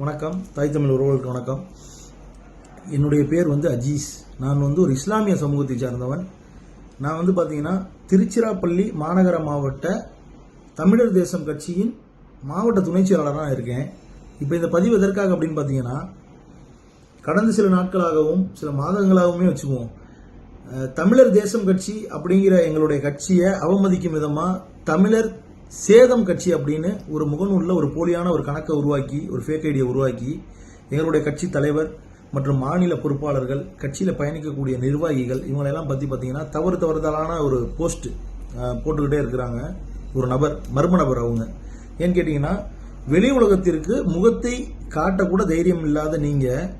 வணக்கம். தாய் தமிழ் உறவுகளுக்கு வணக்கம். என்னுடைய பேர் வந்து அஜீஸ். நான் வந்து ஒரு இஸ்லாமிய சமூகத்தை சார்ந்தவன். நான் வந்து பார்த்தீங்கன்னா திருச்சிராப்பள்ளி மாநகர மாவட்ட தமிழர் தேசம் கட்சியின் மாவட்ட துணை செயலாளராக இருக்கேன். இப்போ இந்த பதிவு எதற்காக அப்படின்னு பார்த்தீங்கன்னா கடந்த சில நாட்களாகவும் சில மாதங்களாகவுமே வச்சுக்குவோம். தமிழர் தேசம் கட்சி அப்படிங்கிற எங்களுடைய கட்சியை அவமதிக்கும் விதமாக தமிழர் சேதம் கட்சி அப்படின்னு ஒரு முகநூலில் ஒரு போலியான ஒரு கணக்கை உருவாக்கி ஒரு ஃபேக் ஐடியை உருவாக்கி எங்களுடைய கட்சி தலைவர் மற்றும் மாநில பொறுப்பாளர்கள் கட்சியில் பயணிக்கக்கூடிய நிர்வாகிகள் இவங்களெல்லாம் பற்றி பார்த்தீங்கன்னா தவறு தவறுதலான ஒரு போஸ்ட் போட்டுக்கிட்டே இருக்கிறாங்க. ஒரு நபர் மர்ம நபர் அவங்க. ஏன்னு கேட்டிங்கன்னா வெளி உலகத்திற்கு முகத்தை காட்டக்கூட தைரியம் இல்லாத நீங்கள்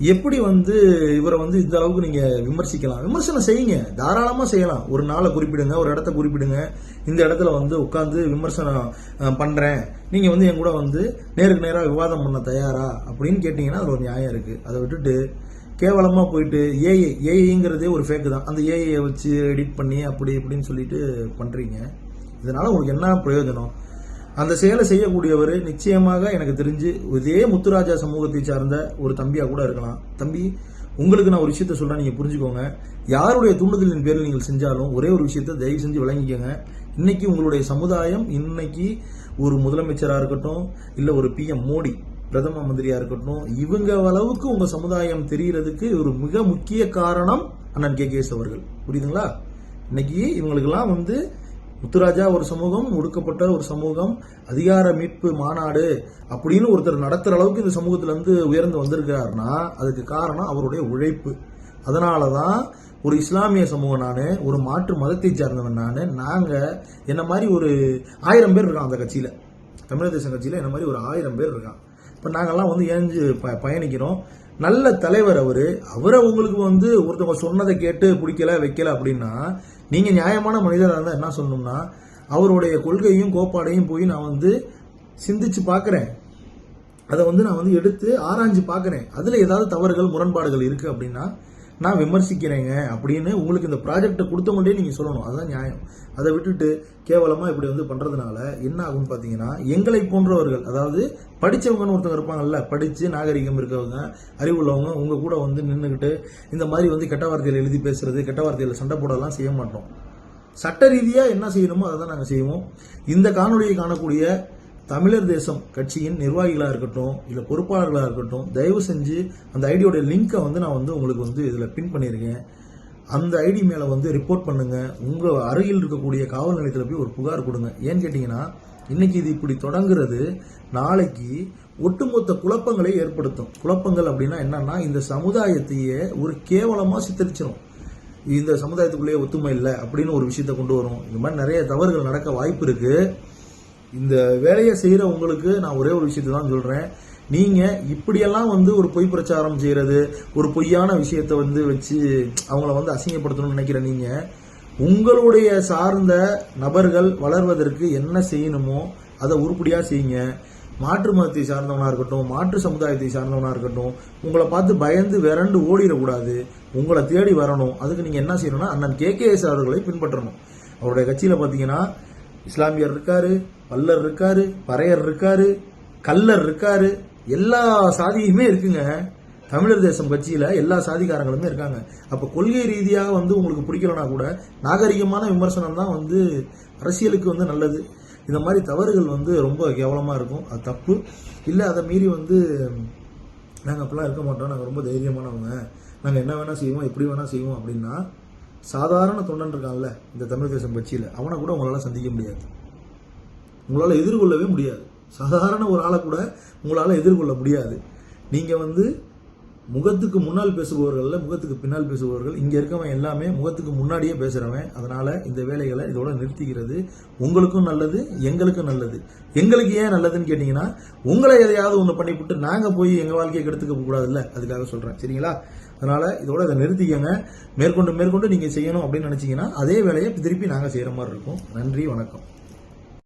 எப்படி வந்து இவரை வந்து இந்த அளவுக்கு நீங்க விமர்சிக்கலாம்? விமர்சனம் செய்யுங்க. தாராளமா செய்யலாம். ஒரு நாளை குறிப்பிடுங்க ஒரு இடத்த குறிப்பிடுங்க. இந்த இடத்துல வந்து உட்காந்து விமர்சனம் பண்றேன். நீங்க வந்து என் கூட வந்து நேருக்கு நேராக விவாதம் பண்ண தயாரா? அப்படின்னு கேட்டீங்கன்னா அது ஒரு நியாயம் இருக்கு. அதை விட்டுட்டு கேவலமா போயிட்டு ஏஐ ஏஐங்கிறதே ஒரு ஃபேக்கு தான். அந்த ஏஐயை வச்சு எடிட் பண்ணி அப்படி இப்படின்னு சொல்லிட்டு பண்றீங்க. இதனால உங்களுக்கு என்ன பிரயோஜனம்? அந்த செயலை செய்யக்கூடியவர் நிச்சயமாக எனக்கு தெரிஞ்சு இதே முத்துராஜா சமூகத்தை சார்ந்த ஒரு தம்பியாக கூட இருக்கலாம். தம்பி உங்களுக்கு நான் ஒரு விஷயத்த சொல்கிறேன் நீங்கள் புரிஞ்சுக்கோங்க. யாருடைய தூண்டுதலின் பேரில் நீங்கள் செஞ்சாலும் ஒரே ஒரு விஷயத்த தயவு செஞ்சு விளங்கிக்கோங்க. இன்னைக்கு உங்களுடைய சமுதாயம் இன்னைக்கு ஒரு முதலமைச்சராக இருக்கட்டும் இல்லை ஒரு பிஎம் மோடி பிரதம மந்திரியாக இருக்கட்டும் இவங்க அளவுக்கு உங்கள் சமுதாயம் தெரிகிறதுக்கு ஒரு மிக முக்கிய காரணம் அண்ணன் கே கேஸ் அவர்கள். புரியுதுங்களா? இன்னைக்கு இவங்களுக்கெல்லாம் வந்து முத்துராஜா ஒரு சமூகம் ஒடுக்கப்பட்ட ஒரு சமூகம் அதிகார மீட்பு மாநாடு அப்படின்னு ஒருத்தர் நடத்துகிற அளவுக்கு இந்த சமூகத்தில் இருந்து உயர்ந்து வந்திருக்கிறாருன்னா அதுக்கு காரணம் அவருடைய உழைப்பு. அதனால தான் ஒரு இஸ்லாமிய சமூகம் நான் ஒரு மாற்று மதத்தை சார்ந்தவன் நான் நாங்கள் என்ன மாதிரி ஒரு ஆயிரம் பேர் இருக்கான் அந்த கட்சியில். தமிழர் தேசம் கட்சியில் என்ன மாதிரி ஒரு ஆயிரம் பேர் இருக்கான் இப்போ நாங்கெல்லாம் வந்து ஏஞ்சு ப பயணிக்கிறோம். நல்ல தலைவர் அவர். அவரை உங்களுக்கு வந்து ஒருத்தவங்க சொன்னதை கேட்டு பிடிக்கல வைக்கல அப்படின்னா நீங்கள் நியாயமான மனிதராக இருந்தால் என்ன சொல்லணும்னா அவருடைய கொள்கையும் கோப்பாடையும் போய் நான் வந்து சிந்திச்சு பார்க்குறேன். அதை வந்து நான் வந்து எடுத்து ஆராய்ஞ்சு பார்க்குறேன். அதில் ஏதாவது தவறுகள் முரண்பாடுகள் இருக்குது அப்படின்னா நான் விமர்சிக்கிறேங்க அப்படின்னு உங்களுக்கு இந்த ப்ராஜெக்டை கொடுத்தவங்கள்டே நீங்கள் சொல்லணும். அதுதான் நியாயம். அதை விட்டுட்டு கேவலமாக இப்படி வந்து பண்ணுறதுனால என்ன ஆகும்னு பார்த்தீங்கன்னா எங்களை போன்றவர்கள் அதாவது படித்தவங்கன்னு ஒருத்தவங்க இருப்பாங்கல்ல படித்து நாகரிகம் இருக்கவங்க அறிவுள்ளவங்க உங்கள் கூட வந்து நின்றுக்கிட்டு இந்த மாதிரி வந்து கெட்ட வார்த்தையில் எழுதி பேசுறது கெட்ட வார்த்தையில் சண்டை போடலாம் செய்ய மாட்டோம். சட்ட ரீதியாக என்ன செய்யணுமோ அதை தான் நாங்கள் செய்வோம். இந்த காணொலியை காணக்கூடிய தமிழர் தேசம் கட்சியின் நிர்வாகிகளாக இருக்கட்டும் இல்லை பொறுப்பாளர்களாக இருக்கட்டும் தயவு செஞ்சு அந்த ஐடியோட லிங்கை வந்து நான் வந்து உங்களுக்கு வந்து இதில் பின் பண்ணியிருக்கேன் அந்த ஐடி மேலே வந்து ரிப்போர்ட் பண்ணுங்கள் உங்கள் அருகில் இருக்கக்கூடிய காவல் நிலையத்தில் போய் ஒரு புகார் கொடுங்க. ஏன்னு கேட்டிங்கன்னா இன்னைக்கு இது இப்படி தொடங்குறது நாளைக்கு ஒட்டுமொத்த குழப்பங்களை ஏற்படுத்தும். குழப்பங்கள் அப்படின்னா என்னன்னா இந்த சமுதாயத்தையே ஒரு கேவலமாக சித்தரிச்சிடும் இந்த சமுதாயத்துக்குள்ளேயே ஒத்துமை இல்லை அப்படின்னு ஒரு விஷயத்தை கொண்டு வரும். இந்த மாதிரி நிறைய தவறுகள் நடக்க வாய்ப்பு இருக்குது இந்த வேலையை செய்கிற உங்களுக்கு நான் ஒரே ஒரு விஷயத்தை தான் சொல்கிறேன் நீங்கள் இப்படியெல்லாம் வந்து ஒரு பொய் பிரச்சாரம் செய்கிறது ஒரு பொய்யான விஷயத்தை வந்து வச்சு அவங்கள வந்து அசிங்கப்படுத்தணும்னு நினைக்கிற நீங்கள் உங்களுடைய சார்ந்த நபர்கள் வளர்வதற்கு என்ன செய்யணுமோ அதை உருப்படியாக செய்யுங்க. மாற்று மதத்தை சார்ந்தவனாக இருக்கட்டும் மாற்று சமுதாயத்தை சார்ந்தவனாக இருக்கட்டும் உங்களை பார்த்து பயந்து விரண்டு ஓடிடக்கூடாது. உங்களை தேடி வரணும். அதுக்கு நீங்கள் என்ன செய்யணும்னா அண்ணன் கே அவர்களை பின்பற்றணும். அவருடைய கட்சியில் பார்த்தீங்கன்னா இஸ்லாமியர் இருக்காரு பல்லர் இருக்காரு பறையர் இருக்காரு கல்லர் இருக்காரு எல்லா சாதியுமே இருக்குங்க. தமிழர் தேசம் கட்சியில எல்லா சாதிக்காரங்களுமே இருக்காங்க. அப்ப கொள்கை ரீதியாக வந்து உங்களுக்கு பிடிக்கலனா கூட நாகரிகமான விமர்சனம் தான் வந்து அரசியலுக்கு வந்து நல்லது. இந்த மாதிரி தவறுகள் வந்து ரொம்ப கேவலமா இருக்கும். அது தப்பு. இல்லை அதை மீறி வந்து நாங்கள் அப்படிலாம் இருக்க மாட்டோம். நாங்கள் ரொம்ப தைரியமானவங்க. நாங்கள் என்ன வேணால் செய்வோம் எப்படி வேணால் செய்வோம் அப்படின்னா சாதாரண தொண்டன் இருக்கான்ல இந்த தமிழ் தேசம் கட்சியில் அவனை கூட உங்களால் சந்திக்க முடியாது. உங்களால் எதிர்கொள்ளவே முடியாது. சாதாரண ஒரு ஆளை கூட உங்களால் எதிர்கொள்ள முடியாது. நீங்கள் வந்து முகத்துக்கு முன்னால் பேசுபவர்கள்ல முகத்துக்கு பின்னால் பேசுபவர்கள். இங்கே இருக்கவன் எல்லாமே முகத்துக்கு முன்னாடியே பேசுகிறவன் அதனால் இந்த வேலைகளை இதோட நிறுத்திக்கிறது. உங்களுக்கும் நல்லது எங்களுக்கும் நல்லது. எங்களுக்கு ஏன் நல்லதுன்னு கேட்டிங்கன்னா உங்களை எதையாவது ஒன்று பண்ணிவிட்டு நாங்கள் போய் எங்கள் வாழ்க்கையை கெடுத்துக்க கூடாதுல்ல. அதுக்காக சொல்கிறேன் சரிங்களா? அதனால் இதோட இதை நிறுத்திக்கங்க. மேற்கொண்டு மேற்கொண்டு நீங்கள் செய்யணும் அப்படின்னு நினச்சிங்கன்னா அதே வேலையை திருப்பி நாங்கள் செய்கிற மாதிரி இருக்கும். நன்றி வணக்கம்.